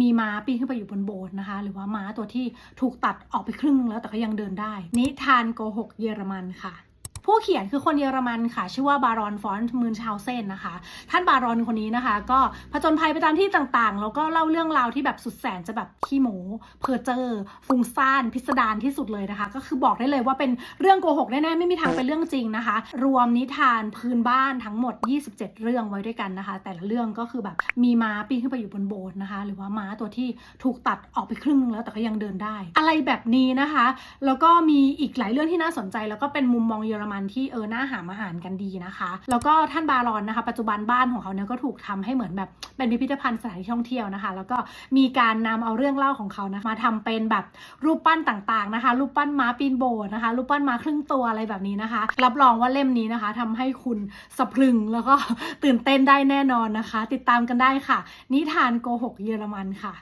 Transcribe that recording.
มีม้าปีนขึ้นไปอยู่บนโบสถ์นะคะ หรือว่าม้าตัวที่ถูกตัดออกไปครึ่งนึงแล้วแต่ก็ยังเดินได้ นิทานโกหกเยอรมันค่ะ ผู้เขียนคือคนเยอรมันค่ะ ชื่อว่าบารอนฟอนต์มืนชาวเซนนะคะ ท่านบารอนคนนี้นะคะ ก็ผจญภัยไปตามที่ต่างๆ แล้วก็เล่าเรื่องราวที่แบบสุดแสนจะแบบขี้โมเพอเจอร์ฟุ้งซ่านพิสดารที่สุดเลยนะคะ ก็คือบอกได้เลยว่าเป็นเรื่องโกหกแน่ๆไม่มีทางเป็นเรื่องจริงนะคะ รวมนิทานพื้นบ้านทั้งหมด 27 เรื่องไว้ด้วยกันนะคะ แต่ละเรื่องก็คือแบบมีม้าปีนขึ้นไปอยู่บนโบสถ์นะคะ หรือว่าม้าตัวที่ถูกตัดออกไปครึ่งนึงแล้วแต่ก็ยังเดินได้ อะไรแบบนี้นะคะ แล้วก็มีอีกหลายเรื่องที่น่าสนใจแล้วก็เป็นมุมมองเยอรมันที่เออหน่าหามาอ่านกันดีนะคะ แล้วก็ท่านบารอนนะคะ ปัจจุบันบ้านของเขาเนี่ยก็ถูกทำให้เหมือนแบบเป็นพิพิธภัณฑ์สถานที่ท่องเที่ยวนะคะ แล้วก็มีการนำเอาเรื่องเล่าของเขานะมาทำเป็นแบบรูปปั้นต่างๆนะคะ รูปปั้นม้าปีนโบสนะคะ รูปปั้นม้าครึ่งตัวอะไรแบบนี้นะคะ รับรองว่าเล่มนี้นะคะทำให้คุณสะพรึงแล้วก็ตื่นเต้นได้แน่นอนนะคะ ติดตามกันได้ค่ะ นิทานโกหกเยอรมันค่ะ